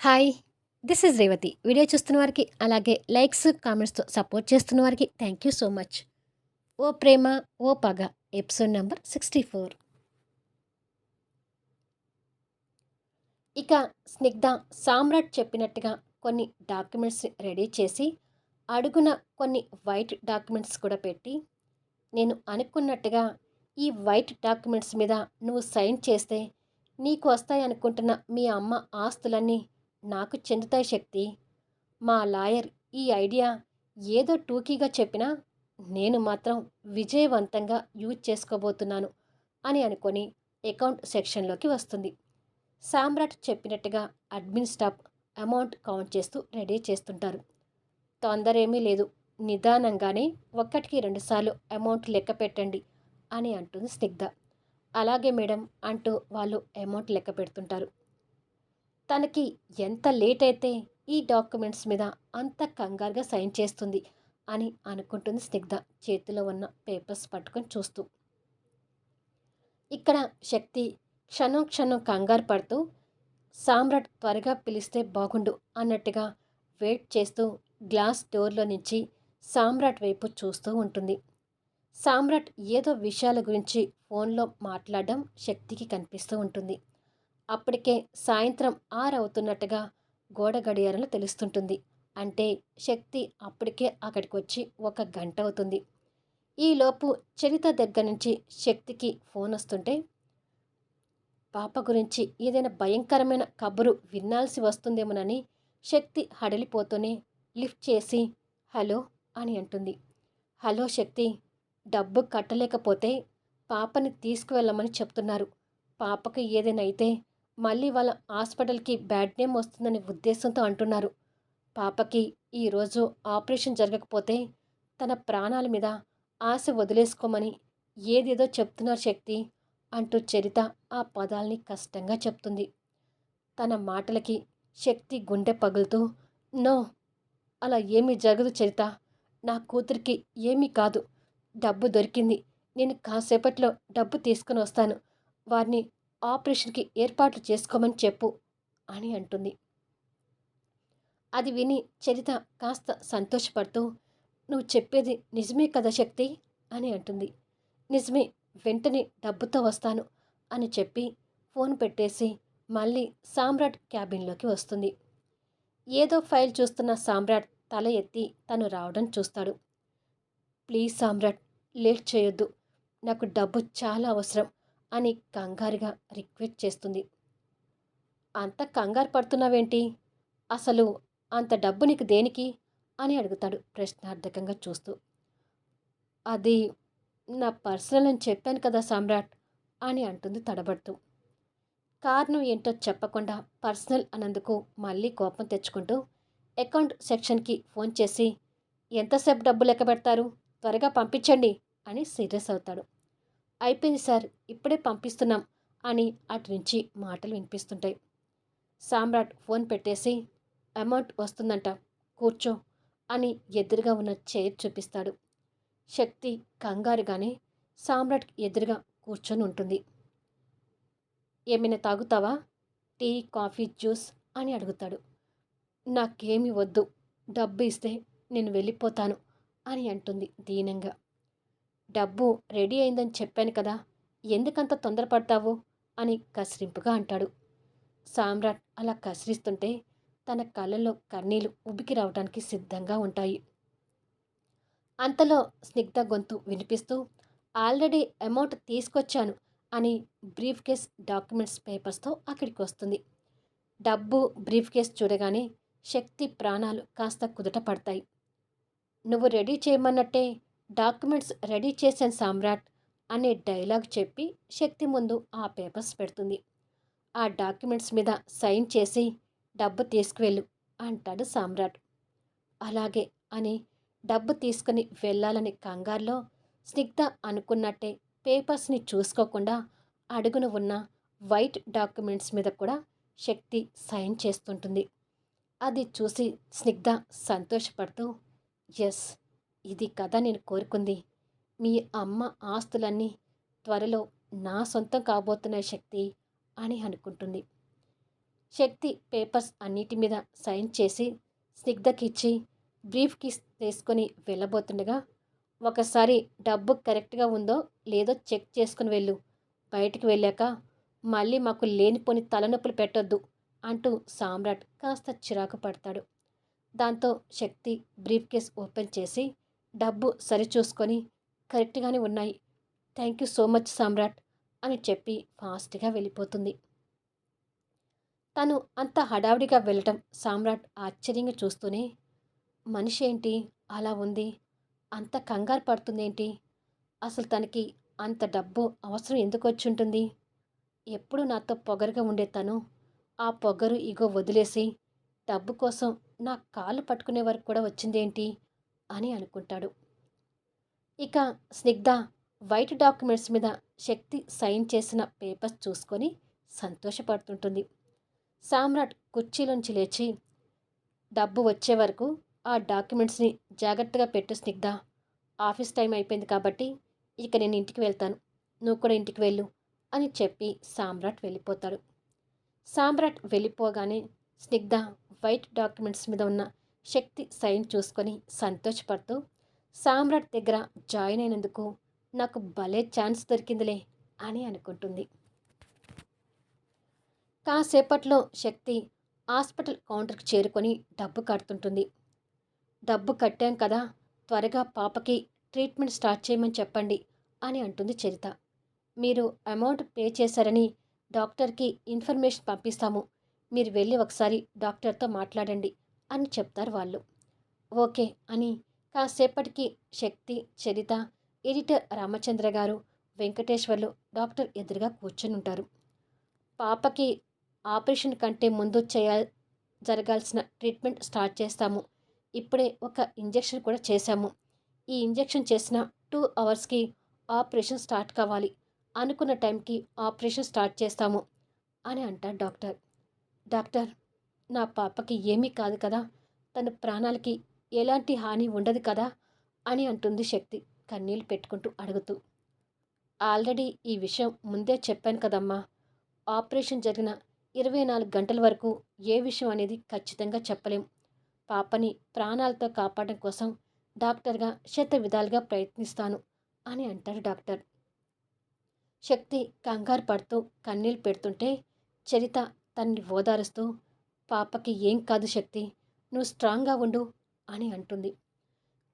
Hi this is Revathi video చూస్తున్న వారికి అలాగే లైక్స్ కామెంట్స్తో సపోర్ట్ చేస్తున్న వారికి థ్యాంక్ యూ సో మచ్ ఓ ప్రేమ ఓ పగ ఎపిసోడ్ నెంబర్ సిక్స్టీ ఫోర్ ఇక స్నిగ్ధ సామ్రాట్ చెప్పినట్టుగా కొన్ని డాక్యుమెంట్స్ రెడీ చేసి అడుగున కొన్ని వైట్ డాక్యుమెంట్స్ కూడా పెట్టి నేను అనుకున్నట్టుగా ఈ వైట్ డాక్యుమెంట్స్ మీద నువ్వు సైన్ చేస్తే నీకు వస్తాయి అనుకుంటున్న మీ అమ్మ ఆస్తులన్నీ నాకు చెందుతాయి శక్తి. మా లాయర్ ఈ ఐడియా ఏదో టూకీగా చెప్పినా నేను మాత్రం విజయవంతంగా యూజ్ చేసుకోబోతున్నాను అని అనుకొని అకౌంట్ సెక్షన్లోకి వస్తుంది. సామ్రాట్ చెప్పినట్టుగా అడ్మిన్ స్టాఫ్ అమౌంట్ కౌంట్ చేస్తూ రెడీ చేస్తుంటారు. తొందర ఏమీ లేదు. నిదానంగానే ఒక్కటికి రెండుసార్లు అమౌంట్ లెక్క పెట్టండి అని అంటుంది స్నిగ్ధ. అలాగే మేడం అంటూ వాళ్ళు అమౌంట్ లెక్క పెడుతుంటారు. తనకి ఎంత లేట్ అయితే ఈ డాక్యుమెంట్స్ మీద అంత కంగారుగా సైన్ చేస్తుంది అని అనుకుంటుంది స్నిగ్ధ చేతిలో ఉన్న పేపర్స్ పట్టుకొని చూస్తూ. ఇక్కడ శక్తి క్షణం క్షణం కంగారు పడుతూ సామ్రాట్ త్వరగా పిలిస్తే బాగుండు అన్నట్టుగా వెయిట్ చేస్తూ గ్లాస్ డోర్లో నుంచి సామ్రాట్ వైపు చూస్తూ ఉంటుంది. సామ్రాట్ ఏదో విషయాల గురించి ఫోన్లో మాట్లాడడం శక్తికి కనిపిస్తూ ఉంటుంది. అప్పటికే సాయంత్రం ఆరవుతున్నట్టుగా గోడ గడియారంలో తెలుస్తుంటుంది. అంటే శక్తి అప్పటికే అక్కడికి వచ్చి ఒక గంట అవుతుంది ఈలోపు చరిత దగ్గర నుంచి శక్తికి ఫోన్ వస్తుంటే పాప గురించి ఏదైనా భయంకరమైన కబురు వినాల్సి వస్తుందేమోనని శక్తి హడలిపోతూనే లిఫ్ట్ చేసి హలో అని అంటుంది. హలో శక్తి డబ్బు కట్టలేకపోతే పాపని తీసుకువెళ్ళమని చెప్తున్నారు. పాపకి ఏదైనా అయితే మళ్ళీ వాళ్ళ హాస్పిటల్కి బ్యాడ్ నేమ్ వస్తుందనే ఉద్దేశంతో అంటున్నారు. పాపకి ఈరోజు ఆపరేషన్ జరగకపోతే తన ప్రాణాల మీద ఆశ వదిలేసుకోమని ఏదేదో చెప్తున్నారు శక్తి అంటూ చరిత ఆ పదాల్ని కష్టంగా చెప్తుంది. తన మాటలకి శక్తి గుండె పగులుతూ నో అలా ఏమీ జరగదు చరిత. నా కూతురికి ఏమీ కాదు. డబ్బు దొరికింది. నేను కాసేపట్లో డబ్బు తీసుకుని వస్తాను. వారిని ఆపరేషన్కి ఏర్పాట్లు చేసుకోమని చెప్పు అని అంటుంది. అది విని చరిత కాస్త సంతోషపడుతూ నువ్వు చెప్పేది నిజమే కదా శక్తి అని అంటుంది. నిజమే వెంటనే డబ్బుతో వస్తాను అని చెప్పి ఫోన్ పెట్టేసి మళ్ళీ సామ్రాట్ క్యాబిన్లోకి వస్తుంది. ఏదో ఫైల్ చూస్తున్న సామ్రాట్ తల ఎత్తి తను రావడం చూస్తాడు. ప్లీజ్ సామ్రాట్ లేట్ చేయొద్దు. నాకు డబ్బు చాలా అవసరం. అని కంగారుగా రిక్వెస్ట్ చేస్తుంది. అంత కంగారు పడుతున్నావేంటి? అసలు అంత డబ్బు నీకు దేనికి? అని అడుగుతాడు ప్రశ్నార్థకంగా చూస్తూ. అది నా పర్సనల్ అని చెప్పాను కదా సామ్రాట్ అని అంటుంది తడబడుతూ. కారణం ఏంటో చెప్పకుండా పర్సనల్ అన్నందుకు మళ్ళీ కోపం తెచ్చుకుంటూ అకౌంట్ సెక్షన్కి ఫోన్ చేసి ఎంతసేపు డబ్బు లెక్క పెడతారు? త్వరగా పంపించండి అని సీరియస్ అవుతాడు. అయిపోయింది సార్ ఇప్పుడే పంపిస్తున్నాం అని అటు నుంచి మాటలు వినిపిస్తుంటాయి. సామ్రాట్ ఫోన్ పెట్టేసి అమౌంట్ వస్తుందంట కూర్చో అని ఎదురుగా ఉన్న చైర్ చూపిస్తాడు. శక్తి కంగారుగానే సామ్రాట్ ఎదురుగా కూర్చొని ఉంటుంది. ఏమైనా తాగుతావా? టీ కాఫీ జ్యూస్ అని అడుగుతాడు. నాకేమి వద్దు డబ్బు ఇస్తే నేను వెళ్ళిపోతాను అని అంటుంది దీనంగా. డబ్బు రెడీ అయిందని చెప్పాను కదా ఎందుకంత తొందరపడతావు? అని కసిరింపుగా అంటాడు. సామ్రాట్ అలా కసిరిస్తుంటే తన కళ్ళలో కన్నీళ్ళు ఉబికి రావడానికి సిద్ధంగా ఉంటాయి. అంతలో స్నిగ్ధ గొంతు వినిపిస్తూ ఆల్రెడీ అమౌంట్ తీసుకొచ్చాను అని బ్రీఫ్ కేస్ డాక్యుమెంట్స్ పేపర్స్తో అక్కడికి వస్తుంది. డబ్బు బ్రీఫ్ కేస్ చూడగానే శక్తి ప్రాణాలు కాస్త కుదుట పడతాయి. నువ్వు రెడీ చేయమన్నట్టే డాక్యుమెంట్స్ రెడీ చేశాను సామ్రాట్ అనే డైలాగ్ చెప్పి శక్తి ముందు ఆ పేపర్స్ పెడుతుంది. ఆ డాక్యుమెంట్స్ మీద సైన్ చేసి డబ్బు తీసుకువెళ్ళు అంటాడు సామ్రాట్. అలాగే అని డబ్బు తీసుకుని వెళ్ళాలని కంగారులో స్నిగ్ధ అనుకున్నట్టే పేపర్స్ని చూసుకోకుండా అడుగున ఉన్న వైట్ డాక్యుమెంట్స్ మీద కూడా శక్తి సైన్ చేస్తుంటుంది. అది చూసి స్నిగ్ధ సంతోషపడుతూ ఎస్ ఇది కథ నేను కోరుకుంది. మీ అమ్మ ఆస్తులన్నీ త్వరలో నా సొంతం కాబోతున్న శక్తి అని అనుకుంటుంది. శక్తి పేపర్స్ అన్నిటి మీద సైన్ చేసి స్నిగ్ధకిచ్చి బ్రీఫ్ కిస్ తీసుకొని వెళ్ళబోతుండగా ఒకసారి డబ్బు కరెక్ట్గా ఉందో లేదో చెక్ చేసుకుని వెళ్ళు. బయటికి వెళ్ళాక మళ్ళీ మాకు లేనిపోని తలనొప్పులు పెట్టొద్దు అంటూ సామ్రాట్ కాస్త చిరాకు పడతాడు. దాంతో శక్తి బ్రీఫ్ కేస్ ఓపెన్ చేసి డబ్బు సరిచూసుకొని కరెక్ట్గానే ఉన్నాయి. Thank you so much Samrat అని చెప్పి ఫాస్ట్గా వెళ్ళిపోతుంది. తను అంత హడావిడిగా వెళ్ళటం సామ్రాట్ ఆశ్చర్యంగా చూస్తూనే మనిషి ఏంటి? అలా ఉంది. అంత కంగారు పడుతుందేంటి? అసలు తనకి అంత డబ్బు అవసరం ఎందుకు వచ్చి ఉంటుంది? ఎప్పుడు నాతో పొగరుగా ఉండే తను ఆ పొగరు ఇగో వదిలేసి డబ్బు కోసం నా కాళ్ళు పట్టుకునే వరకు కూడా వచ్చిందేంటి? అని అనుకుంటాడు. ఇక స్నిగ్ధ వైట్ డాక్యుమెంట్స్ మీద శక్తి సైన్ చేసిన పేపర్స్ చూసుకొని సంతోషపడుతుంటుంది. సామ్రాట్ కుర్చీలోంచి లేచి డబ్బు వచ్చే వరకు ఆ డాక్యుమెంట్స్ని జాగ్రత్తగా పెట్టు స్నిగ్ధ. ఆఫీస్ టైం అయిపోయింది కాబట్టి ఇక నేను ఇంటికి వెళ్తాను. నువ్వు కూడా ఇంటికి వెళ్ళు అని చెప్పి సామ్రాట్ వెళ్ళిపోతాడు. సామ్రాట్ వెళ్ళిపోగానే స్నిగ్ధ వైట్ డాక్యుమెంట్స్ మీద ఉన్న శక్తి సైన్ చూసుకొని సంతోషపడుతూ సామ్రాట్ దగ్గర జాయిన్ అయినందుకు నాకు భలే ఛాన్స్ దొరికిందిలే అని అనుకుంటుంది. కాసేపట్లో శక్తి హాస్పిటల్ కౌంటర్కి చేరుకొని డబ్బు కడుతుంటుంది. డబ్బు కట్టాం కదా త్వరగా పాపకి ట్రీట్మెంట్ స్టార్ట్ చేయమని చెప్పండి అని అంటుంది చరిత. మీరు అమౌంట్ పే చేశారని డాక్టర్కి ఇన్ఫర్మేషన్ పంపిస్తాము. మీరు వెళ్ళి ఒకసారి డాక్టర్తో మాట్లాడండి అని చెప్తారు వాళ్ళు. ఓకే అని కాసేపటికి శక్తి చరిత ఎడిటర్ రామచంద్ర గారు వెంకటేశ్వర్లు డాక్టర్ ఎదురుగా కూర్చొని ఉంటారు పాపకి ఆపరేషన్ కంటే ముందు చేయ జరగాల్సిన ట్రీట్మెంట్ స్టార్ట్ చేస్తాము. ఇప్పుడే ఒక ఇంజెక్షన్ కూడా చేశాము. ఈ ఇంజెక్షన్ చేసిన టూ అవర్స్కి ఆపరేషన్ స్టార్ట్ కావాలి. అనుకున్న టైంకి ఆపరేషన్ స్టార్ట్ చేస్తాము అని అంటారు డాక్టర్. డాక్టర్ నా పాపకి ఏమీ కాదు కదా. తన ప్రాణాలకి ఎలాంటి హాని ఉండదు కదా అని అంటుంది శక్తి కన్నీళ్ళు పెట్టుకుంటూ అడుగుతూ. ఆల్రెడీ ఈ విషయం ముందే చెప్పాను కదమ్మా. ఆపరేషన్ జరిగిన ఇరవై నాలుగు గంటల వరకు ఏ విషయం అనేది ఖచ్చితంగా చెప్పలేం. పాపని ప్రాణాలతో కాపాడడం కోసం డాక్టర్గా శత విధాలుగా ప్రయత్నిస్తాను అని అంటారు డాక్టర్. శక్తి కంగారు పడుతూ కన్నీళ్ళు పెడుతుంటే చరిత తన్ని ఓదారుస్తూ పాపకి ఏం కాదు శక్తి నువ్వు స్ట్రాంగ్గా ఉండు అని అంటుంది.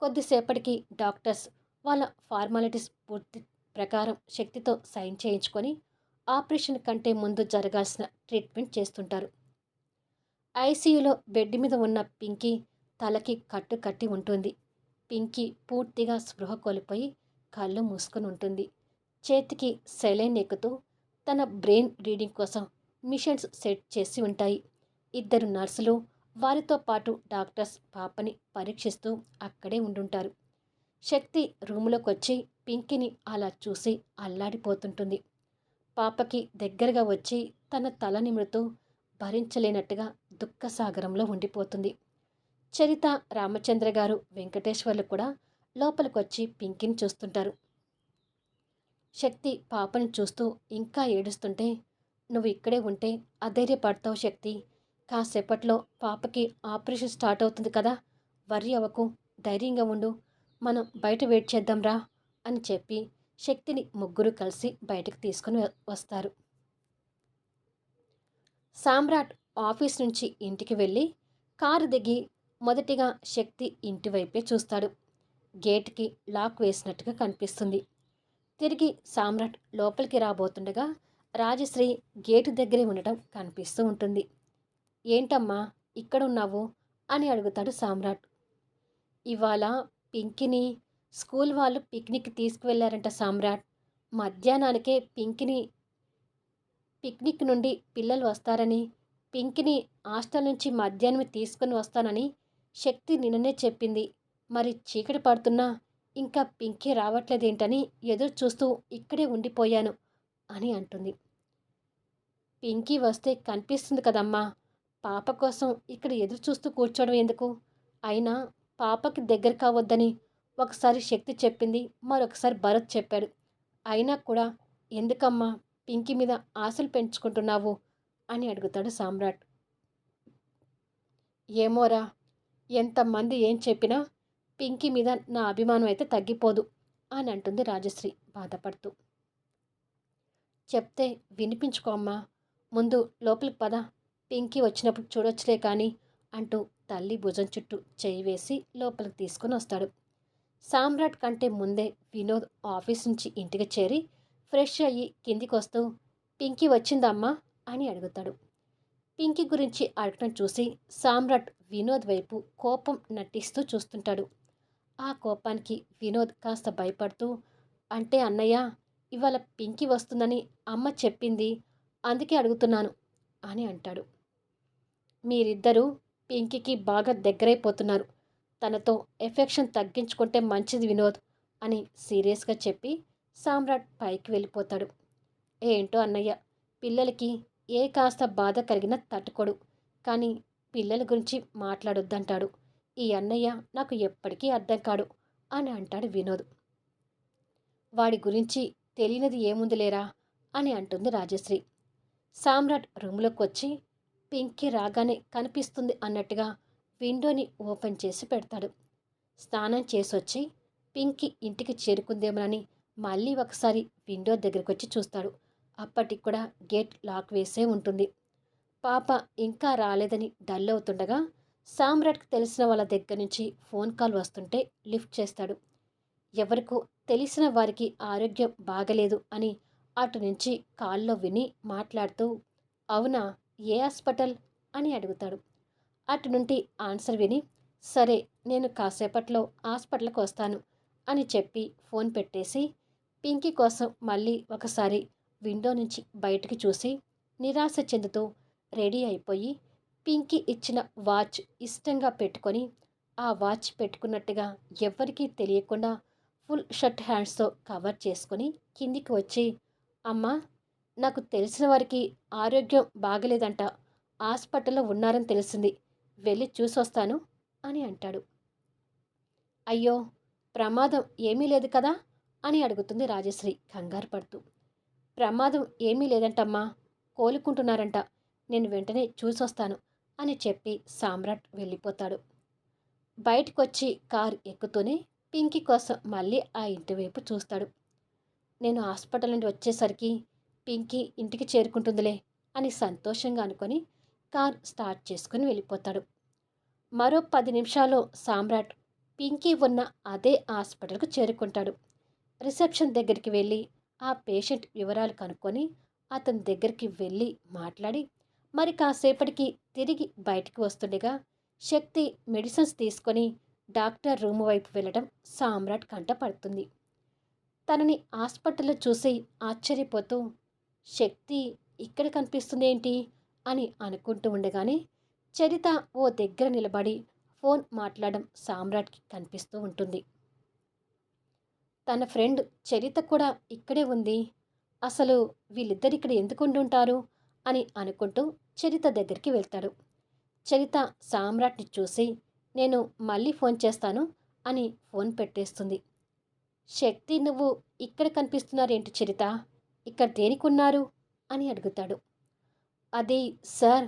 కొద్దిసేపటికి డాక్టర్స్ వాళ్ళ ఫార్మాలిటీస్ పూర్తి ప్రకారం శక్తితో సైన్ చేయించుకొని ఆపరేషన్ కంటే ముందు జరగాల్సిన ట్రీట్మెంట్ చేస్తుంటారు. ఐసీయూలో బెడ్ మీద ఉన్న పింకీ తలకి కట్టు కట్టి ఉంటుంది. పింకీ పూర్తిగా స్పృహ కోల్పోయి కళ్ళు మూసుకొని ఉంటుంది. చేతికి సెలైన్ ఎక్కుతూ తన బ్రెయిన్ రీడింగ్ కోసం మిషన్స్ సెట్ చేసి ఉంటాయి. ఇద్దరు నర్సులు వారితో పాటు డాక్టర్స్ పాపని పరీక్షిస్తూ అక్కడే ఉండుంటారు. శక్తి రూములోకి వచ్చి పింకిని అలా చూసి అల్లాడిపోతుంటుంది. పాపకి దగ్గరగా వచ్చి తన తల నిమురుతూ భరించలేనట్టుగా దుఃఖసాగరంలో ఉండిపోతుంది. చరిత రామచంద్ర గారు వెంకటేశ్వర్లు కూడా లోపలికొచ్చి పింకిని చూస్తుంటారు. శక్తి పాపని చూస్తూ ఇంకా ఏడుస్తుంటే నువ్వు ఇక్కడే ఉంటే అధైర్యపడతావు శక్తి కాసేపట్లో పాపకి ఆపరేషన్ స్టార్ట్ అవుతుంది కదా. వర్రి అవ్వకు ధైర్యంగా ఉండు. మనం బయట వెయిట్ చేద్దాంరా అని చెప్పి శక్తిని ముగ్గురు కలిసి బయటకు తీసుకుని వస్తారు. సామ్రాట్ ఆఫీస్ నుంచి ఇంటికి వెళ్ళి కారు దిగి మొదటిగా శక్తి ఇంటి వైపే చూస్తాడు. గేట్కి లాక్ వేసినట్టుగా కనిపిస్తుంది. తిరిగి సామ్రాట్ లోపలికి రాబోతుండగా రాజశ్రీ గేటు దగ్గరే ఉండటం కనిపిస్తూ ఉంటుంది. ఏంటమ్మా ఇక్కడ ఉన్నావు అని అడుగుతాడు సామ్రాట్. ఇవాళ పింకిని స్కూల్ వాళ్ళు పిక్నిక్ తీసుకువెళ్ళారంట సామ్రాట్. మధ్యాహ్నానికే పింకిని పిక్నిక్ నుండి పిల్లలు వస్తారని పింకిని హాస్టల్ నుంచి మధ్యాహ్నం తీసుకుని వస్తానని శక్తి నిన్ననే చెప్పింది. మరి చీకటి పడుతున్నా ఇంకా పింకీ రావట్లేదేంటని ఎదురు చూస్తూ ఇక్కడే ఉండిపోయాను అని అంటుంది. పింకీ వస్తే కనిపిస్తుంది కదమ్మా పాప కోసం ఇక్కడ ఎదురు చూస్తూ కూర్చోవడం ఎందుకు? అయినా పాపకి దగ్గర కావద్దని ఒకసారి శక్తి చెప్పింది మరొకసారి భరత్ చెప్పాడు. అయినా కూడా ఎందుకమ్మా పింకీ మీద ఆశలు పెంచుకుంటున్నావు? అని అడుగుతాడు సామ్రాట్. ఏమోరా ఎంతమంది ఏం చెప్పినా పింకీ మీద నా అభిమానం అయితే తగ్గిపోదు అని అంటుంది రాజశ్రీ బాధపడుతూ. చెప్తే వినిపించుకో అమ్మా ముందు లోపలికి పద. పింకీ వచ్చినప్పుడు చూడొచ్చులే కానీ అంటూ తల్లి భుజం చుట్టూ చేయి వేసి లోపలికి తీసుకొని వస్తాడు. సామ్రాట్ కంటే ముందే వినోద్ ఆఫీస్ నుంచి ఇంటికి చేరి ఫ్రెష్ అయ్యి కిందికి వస్తూ పింకీ వచ్చిందమ్మా అని అడుగుతాడు. పింకీ గురించి అడగటం చూసి సామ్రాట్ వినోద్ వైపు కోపం నటిస్తూ చూస్తుంటాడు. ఆ కోపానికి వినోద్ కాస్త భయపడుతూ అంటే అన్నయ్య ఇవాళ పింకీ వస్తుందని అమ్మ చెప్పింది అందుకే అడుగుతున్నాను. అని అంటాడు. మీరిద్దరూ పింకీకి బాగా దగ్గరైపోతున్నారు. తనతో ఎఫెక్షన్ తగ్గించుకుంటే మంచిది వినోద్ అని సీరియస్గా చెప్పి సామ్రాట్ పైకి వెళ్ళిపోతాడు. ఏంటో అన్నయ్య పిల్లలకి ఏ కాస్త బాధ కలిగినా తట్టుకోడు. కానీ పిల్లల గురించి మాట్లాడొద్దంటాడు. ఈ అన్నయ్య నాకు ఎప్పటికీ అర్థం కాడు అని అంటాడు వినోద్. వాడి గురించి తెలియనిది ఏముందిలేరా అని అంటుంది రాజశ్రీ. సామ్రాట్ రూమ్లోకి వచ్చి పింకీ రాగానే కనిపిస్తుంది అన్నట్టుగా విండోని ఓపెన్ చేసి పెడతాడు. స్నానం చేసొచ్చి పింకీ ఇంటికి చేరుకుందేమోనని మళ్ళీ ఒకసారి విండో దగ్గరికి వచ్చి చూస్తాడు. అప్పటికి కూడా గేట్ లాక్ వేసే ఉంటుంది. పాప ఇంకా రాలేదని డల్ అవుతుండగా సామ్రాట్కి తెలిసిన వాళ్ళ దగ్గర నుంచి ఫోన్ కాల్ వస్తుంటే లిఫ్ట్ చేస్తాడు. ఎవరికో తెలిసిన వారికి ఆరోగ్యం బాగలేదు అని అటు నుంచి కాల్లో విని మాట్లాడుతూ అవునా? ఏ హాస్పిటల్? అని అడుగుతాడు. అటు నుండి ఆన్సర్ విని సరే నేను కాసేపట్లో హాస్పిటల్కి వస్తాను అని చెప్పి ఫోన్ పెట్టేసి పింకీ కోసం మళ్ళీ ఒకసారి విండో నుంచి బయటికి చూసి నిరాశ చెందుతూ రెడీ అయిపోయి పింకీ ఇచ్చిన వాచ్ ఇష్టంగా పెట్టుకొని ఆ వాచ్ పెట్టుకున్నట్టుగా ఎవ్వరికీ తెలియకుండా ఫుల్ షర్ట్ హ్యాండ్స్తో కవర్ చేసుకొని కిందికి వచ్చి అమ్మా నాకు తెలిసిన వారికి ఆరోగ్యం బాగలేదంట. హాస్పిటల్లో ఉన్నారని తెలిసింది. వెళ్ళి చూసొస్తాను అని అంటాడు. అయ్యో ప్రమాదం ఏమీ లేదు కదా అని అడుగుతుంది రాజశ్రీ కంగారు పడుతూ. ప్రమాదం ఏమీ లేదంటమ్మా కోలుకుంటున్నారంట. నేను వెంటనే చూసొస్తాను అని చెప్పి సామ్రాట్ వెళ్ళిపోతాడు. బయటకొచ్చి కారు ఎక్కుతూనే పింకీ కోసం మళ్ళీ ఆ ఇంటి వైపు చూస్తాడు. నేను హాస్పిటల్ నుండి వచ్చేసరికి పింకీ ఇంటికి చేరుకుంటుందిలే అని సంతోషంగా అనుకొని కార్ స్టార్ట్ చేసుకుని వెళ్ళిపోతాడు. మరో పది నిమిషాల్లో సామ్రాట్ పింకీ ఉన్న అదే హాస్పిటల్కు చేరుకుంటాడు. రిసెప్షన్ దగ్గరికి వెళ్ళి ఆ పేషెంట్ వివరాలు కనుక్కొని అతని దగ్గరికి వెళ్ళి మాట్లాడి మరి కాసేపటికి తిరిగి బయటికి వస్తుండగా శక్తి మెడిసిన్స్ తీసుకొని డాక్టర్ రూమ్ వైపు వెళ్ళడం సామ్రాట్ కంట పడుతుంది. తనని హాస్పిటల్లో చూసి ఆశ్చర్యపోతూ శక్తి ఇక్కడ కనిపిస్తుంది ఏంటి అని అనుకుంటూ ఉండగానే చరిత ఓ దగ్గర నిలబడి ఫోన్ మాట్లాడడం సామ్రాట్కి కనిపిస్తూ ఉంటుంది. తన ఫ్రెండ్ చరిత కూడా ఇక్కడే ఉంది. అసలు వీళ్ళిద్దరు ఇక్కడ ఎందుకు ఉండుంటారు అని అనుకుంటూ చరిత దగ్గరికి వెళ్తాడు. చరిత సామ్రాట్ని చూసి నేను మళ్ళీ ఫోన్ చేస్తాను అని ఫోన్ పెట్టేస్తుంది. శక్తి నువ్వు ఇక్కడ కనిపిస్తున్నారేంటి చరిత? ఇక్కడ దేనికున్నారు? అని అడుగుతాడు. అది సార్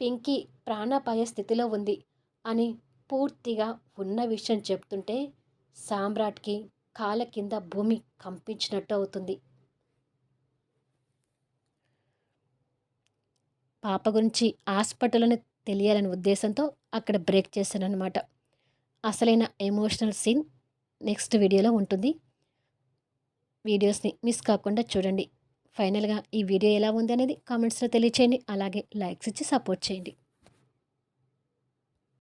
పింకీ ప్రాణాపాయ స్థితిలో ఉంది అని పూర్తిగా ఉన్న విషయం చెప్తుంటే సామ్రాట్కి కాల కింద భూమి కంపించినట్టు అవుతుంది. పాప గురించి హాస్పిటల్ని తెలియాలనే ఉద్దేశంతో అక్కడ బ్రేక్ చేశాను అనమాట అసలైన ఎమోషనల్ సీన్ నెక్స్ట్ వీడియోలో ఉంటుంది. వీడియోస్ని మిస్ కాకుండా చూడండి. ఫైనల్గా ఈ వీడియో ఎలా ఉంది అనేది కామెంట్స్లో తెలియచేయండి. అలాగే లైక్స్ ఇచ్చి సపోర్ట్ చేయండి.